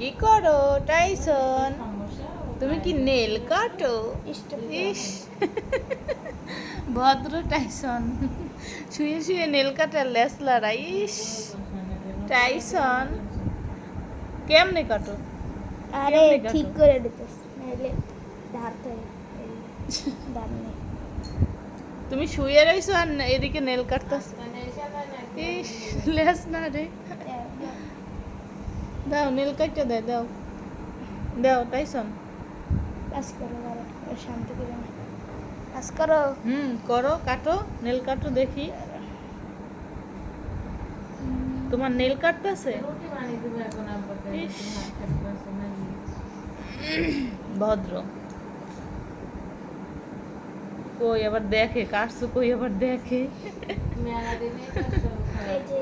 কি করো টাইসন তুমি কি নেল কাটো? ইস। ভদ্র টাইসন শুয়ে শুয়ে নেল কাটার লেস লড়াই ইস। টাইসন কেমনে কাটো? আরে ঠিক করে দিতেছ নাহলে ধার ধরে ধার নেই। তুমি শুয়ে রইছো আর এদিকে নেল কাটতাস ইস লেস না রে। দাও নেল কাটতে দে দাও। দাও টাইসন কাজ করো বাবা শান্তি করে না। কাজ করো। হুম করো কাটো নেল কাটো দেখি। তোমার নেল কাটতেছে। ভদ্র। কই আবার দেখে কাটছো কই আবার দেখে? এই যে